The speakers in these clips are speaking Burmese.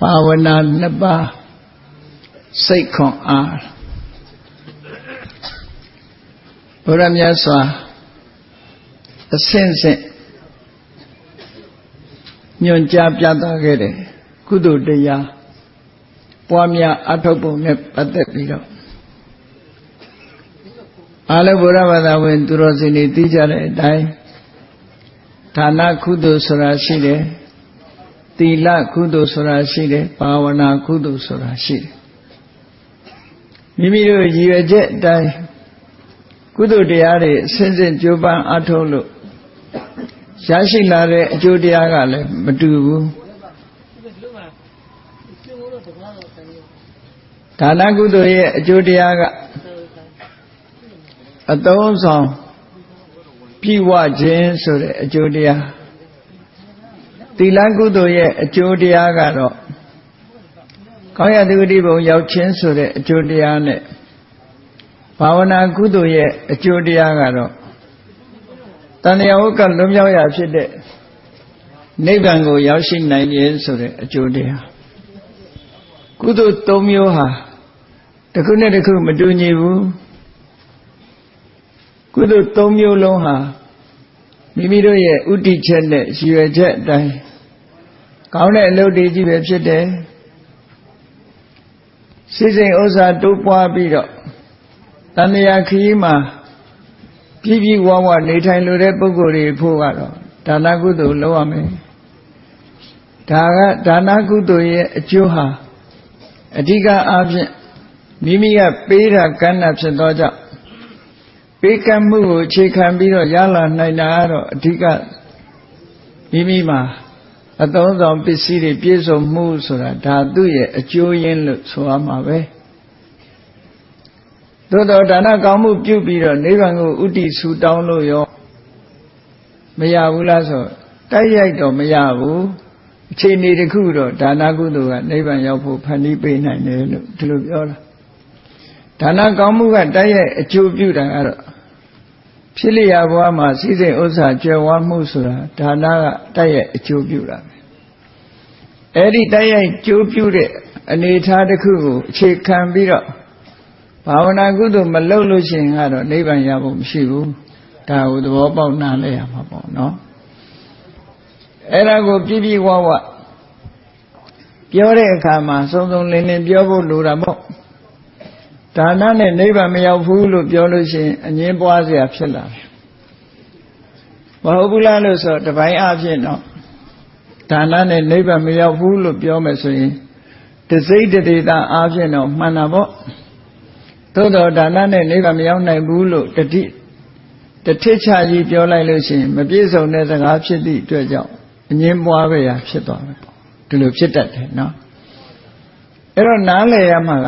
ဘာဝနာနှစ်ပါးစိတ်ခွန်အားဘုရားမြတ်စွာအစင့်စင့်ညွန်ကြားပြသခဲ့တဲ့ကုသိုလ်တရားပွားများအထောက်ပုံနဲ့ပတ်သက်ပြီးတော့အားလုံးဘုရားဘာသာဝင် သူတော်စင်တွေသိကြတဲ့အတိုင်းဌာနကုသိုလ်ဆိုတာရှိတယ် သီလကုသိုလ်ဆိုတာရှိတယ်ဘာဝနာကုသိုလ်ဆိုတာရှိတယ်မိမိတို့ရည်ရွယ်ချက်အတိုင်းကုသိုလ်တရားတွေအစဉ်စဉ်ကြိုးပမ်းအထောက်လို့ရရှိလာတဲ့အကျိုးတရားကလည်းမတူဘူးဒါနကုသိုလ်ရဲ့အကျိုးတရားကအသုံးဆောင်ပြည့်ဝခြင်းဆိုတဲ့အကျိုးတရား သီလကုသိုလ်ရဲ့အကျိုးတရားကတော့ကောင်းရတုတိဘုံရောက်ခြင်းဆိုတဲ့အကျိုးတရားနဲ့ဘာဝနာကုသိုလ်ရဲ့အကျိုးတရားကတော့တဏှာဝကလွန်မြောက်ရဖြစ်တဲ့နိဗ္ဗာန်ကိုရောက်ရှိနိုင်ခြင်းဆိုတဲ့အကျိုးတရားကုသိုလ်၃မျိုးဟာတစ်ခုနဲ့တစ်ခုမတူညီဘူးကုသိုလ်၃မျိုးလုံးဟာ မိမိတို့ရဲ့ဥတီချက်နဲ့ရည်ရွယ်ချက်အတိုင်းကောင်းတဲ့အလုပ်တွေကြီးပဲဖြစ်တယ်စိစိမ်ဥစ္စာတိုးပွားပြီးတော့တဏှာခရီးမှာပြည့်ပြည့်ဝဝနေထိုင်လို့တဲ့ပုဂ္ဂိုလ်တွေဖို့ကတော့ဒါနကုသိုလ်လုပ်ရမယ်ဒါကဒါနကုသိုလ်ရဲ့အကျိုးဟာအဓိကအားဖြင့်မိမိကပေးတာကမ်းတာဖြစ်သောကြောင့် ပေးကမ်းမှုကိုအခြေခံပြီးတော့ရလာနိုင်တာကတော့အဓိကမိမိမှာအသုံးဆောင်ပစ္စည်းတွေပြည့်စုံမှုဆိုတာဒါသူ့ရဲ့အကျိုးရင်းလို့ဆိုရမှာပဲသို့တော့ဒါနကောင်းမှုပြုပြီးတော့နိဗ္ဗာန်ကိုဥတည်ဆူတောင်းလို့ရောမရဘူးလားဆိုတိုက်ရိုက်တော့မရဘူးအခြေအနေတစ်ခုတော့ဒါနကုသိုလ်ကနိဗ္ဗာန်ရောက်ဖို့ဖန်တီးပေးနိုင်တယ်လို့ဒီလိုပြောတာဒါနကောင်းမှုကတိုက်ရိုက်အကျိုးပြုတာကတော့ ဖြစ်လျာဘဝမှာစည်းစိမ်ဥစ္စာကြွယ်ဝမှုဆိုတာဒါနကတိုက်ရိုက်အကျိုးပြုတာပဲအဲ့ဒီတိုက်ရိုက်ကျိုးပြုတဲ့အနေအထားတစ်ခုကိုအခြေခံပြီးတော့ဘာဝနာကုသိုလ်မလုပ်လို့ရှိရင်ကတော့နိဗ္ဗာန်ရဖို့မရှိဘူးဒါကိုသဘောပေါက်နားလဲရမှာပေါ့နော်အဲ့ဒါကိုပြည့်ပြည့်ဝဝပြောတဲ့အခါမှာစုံစုံလင်လင်ပြောဖို့လိုတာပေါ့ ဒါနနဲ့နိဗ္ဗာန်မရောက်ဘူးလို့ပြောလို့ရှိရင်အငင်းပွားစရာဖြစ်လာတယ်။မဟုတ်ဘူးလားလို့ဆိုတော့တပိုင်းအဖြစ်တော့ဒါနနဲ့နိဗ္ဗာန်မရောက်ဘူးလို့ပြောမယ်ဆိုရင်တစိတ်တဒေတာအဖြစ်တော့မှန်တာပေါ့။သို့တော့ဒါနနဲ့နိဗ္ဗာန်မရောက်နိုင်ဘူးလို့တတိတထစ်ချကြီးပြောလိုက်လို့ရှိရင်မပြည့်စုံတဲ့စကားဖြစ်သည့်အတွက်ကြောင့်အငင်းပွားပဲရာဖြစ်သွားမယ်ပေါ့။ဒီလိုဖြစ်တတ်တယ်နော်။အဲ့တော့နားလည်ရမှာက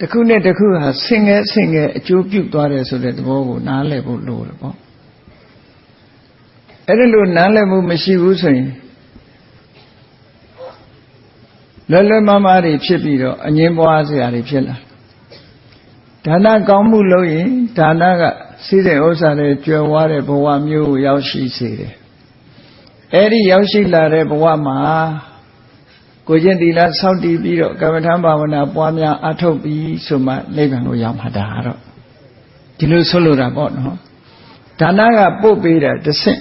တစ်ခုနဲ့တစ်ခုဟာဆင်ငယ်ဆင်ငယ်အကျိုးပြုသွားတယ်ဆိုတဲ့သဘောကိုနားလည်ဖို့လိုတယ်ပေါ့အဲ့ဒါလို့နားလည်မှုမရှိဘူးဆိုရင်လွယ်လွယ်မမတွေဖြစ်ပြီးတော့အငင်းပွားစရာတွေဖြစ်လာဒါနကောင်းမှုလုပ်ရင်ဒါနကစီးတဲ့ဥစ္စာတွေကျွယ်ဝတဲ့ဘဝမျိုးကိုရောက်ရှိစေတယ်အဲ့ဒီရောက်ရှိလာတဲ့ဘဝမှာ ကိုကျင့်သီလစောင့်တည်ပြီးတော့ကမ္မထံဘာဝနာပွားများအထုတ်ပြီးဆိုမှနိဗ္ဗာန်ကိုရောက်မှာဒါတော့ဒီလိုဆိုလိုတာပေါ့နော်ဒါနကပို့ပေးတာတစ်ဆင့်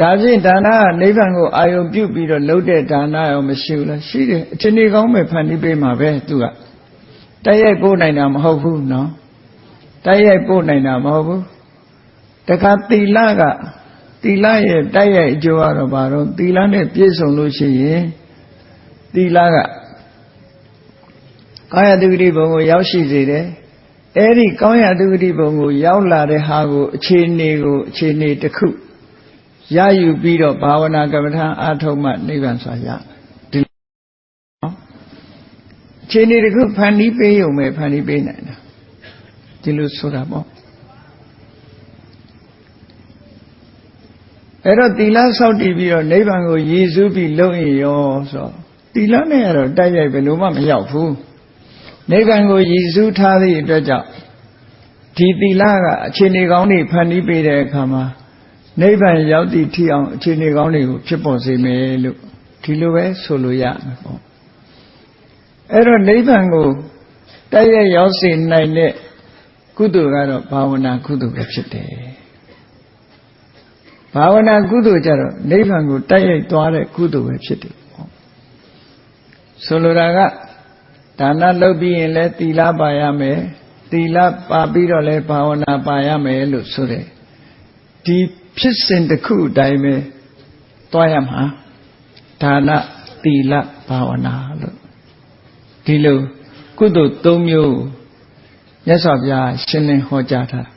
ဒါဖြင့်ဒါနကနိဗ္ဗာန်ကိုအာယုံပြုပြီးတော့လှုပ်တဲ့ဒါနရောမရှိဘူးလားရှိတယ်အချိန်ကြီးကောင်းပဲဖန်တီးပေးမှာပဲသူကတိုက်ရိုက်ပို့နိုင်တာမဟုတ်ဘူးနော်တိုက်ရိုက်ပို့နိုင်တာမဟုတ်ဘူးတခါသီလက သီလရဲ့တိုက်ရိုက်အကျိုးကတော့ဘာတော့သီလနဲ့ပြည့်စုံလို့ရှိရင်သီလကကာယတုဂတိဘုံကိုရောက်ရှိစေတယ်အဲ့ဒီကောင်းရတုဂတိဘုံကိုရောက်လာတဲ့ဟာကိုအခြေအနေကိုအခြေအနေတစ်ခုရယူပြီးတော့ဘာဝနာကမ္မထာအာထုံမှနိဗ္ဗာန်ဆိုရဒီနော်အခြေအနေတစ်ခုဖန်တီးပေးရုံပဲဖန်တီးပေးနိုင်တာဒီလိုဆိုတာပေါ့ အဲ့တော့သီလဆောက်တည်ပြီးတော့နိဗ္ဗာန်ကိုရည်စူးပြီးလုံရင်ရောဆိုသီလနဲ့ကတော့တိုက်ရိုက်ဘယ်လိုမှမရောက်ဘူးနိဗ္ဗာန်ကိုရည်စူးထားသည့်အတွက်ကြောင့်ဒီသီလကအခြေအနေကောင်းတွေဖန်တီးပေးတဲ့အခါမှာနိဗ္ဗာန်ရောက်သည့်ထိအောင်အခြေအနေကောင်းတွေကိုဖြစ်ပေါ်စေမယ်လို့ဒီလိုပဲဆိုလို့ရမယ်ပေါ့အဲ့တော့နိဗ္ဗာန်ကိုတိုက်ရိုက်ရောက်စေနိုင်တဲ့ကုသိုလ်ကတော့ဘာဝနာကုသိုလ်ပဲဖြစ်တယ် ဘာဝနာကုသိုလ်ကြတော့နိဗ္ဗာန်ကိုတိုက်ရိုက်သွားတဲ့ကုသိုလ်ပဲဖြစ်တယ်ပေါ့ဆိုလိုတာကဒါနလုပ်ပြီးရင်လည်းသီလပါရမယ်သီလပါပြီးတော့လည်းဘာဝနာပါရမယ်လို့ဆိုတယ်ဒီဖြစ်စဉ်တစ်ခုအတိုင်းပဲသွားရမှာဒါနသီလဘာဝနာလို့ဒီလိုကုသိုလ်၃မျိုးမြတ်စွာဘုရားရှင်းလင်းဟောကြားထား